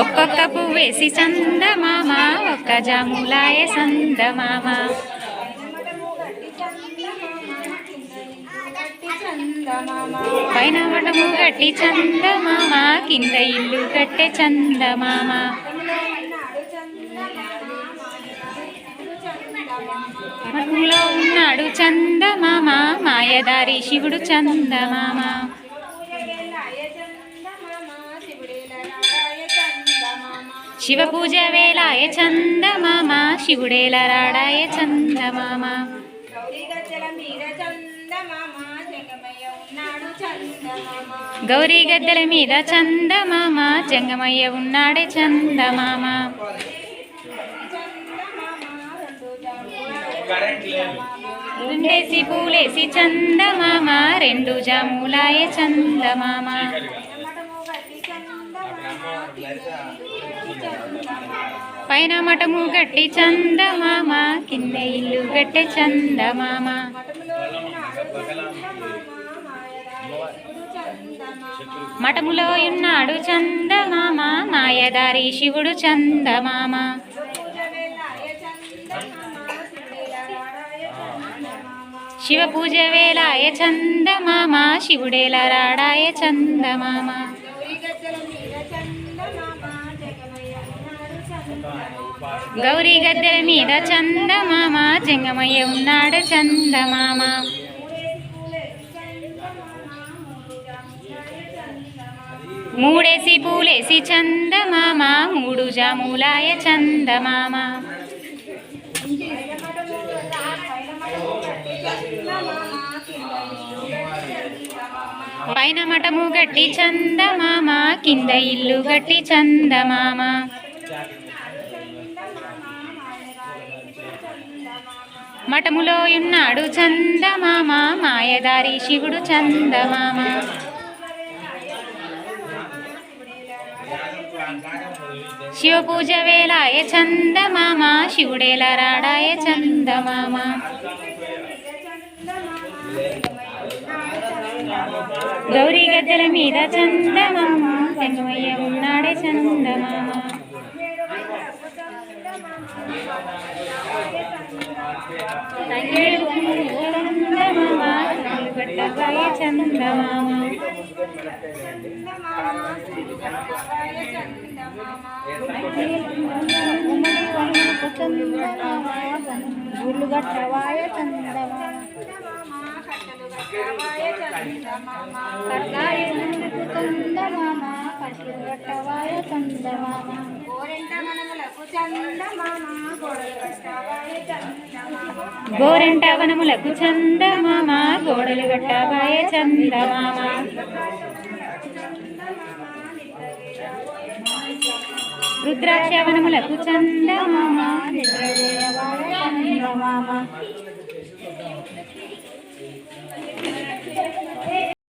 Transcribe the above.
ఒక్కొక్క పువ్వేసి చందమామ ఒక్క జాములాయ సందమామ పైన వటము గట్టి చందమామ కింద ఇల్లు కట్టె చందమామ. మనలో ఉన్నాడు చందమామ మాయదారి శివుడు చందమామ. శివ పూజ వేలాయ చందమామ శివుడేల రాడాయ చందమామ. గౌరీ గౌరీ గద్దెల మీద చందమామ జంగమయ్య ఉన్నాడే చందమామ. రెండేసి పూలేసి చందమామ రెండు జాములాయ చందమామ. పైన మటము గట్టి చందమామ కింద ఇల్లు గట్టె చందమామ. మఠములో ఉన్నాడు చందమామ మాయదారి శివుడు చందమామ. శివ పూజ వేలాయ చందమామ శివుడేల రాడాయ చందమామ. గౌరీ గద్దెల మీద చందమామ జంగమయ్య ఉన్నాడు చందమామ. మూడేసి పూలేసి చందమామ మూడు జాములాయ చందమామ. పైన మఠము గట్టి చందమామ కింద ఇల్లు గట్టి చందమామ. మఠములో ఉన్నాడు చందమామ మాయదారి శివుడు చందమామ. శివ పూజ వేలాయ చందమామ శివుడేల రాడాయ చందమామ. గౌరీ గద్దెల మీద చందమామ చెంగమయ్య ఉన్నాడే చందమామ. తంగేడు చందమామ గట్టకాయ చందమామ గుళ్ళు గట్టవాయ చందమామ కట్టాయి. చందమామ కట్లు గట్టవాయ చందమామ గోరెంట వనములకు చందమామ గోడలు గట్టబాయ చందమామ. రుద్రాక్ష వనములకు చందమామ చందమామ.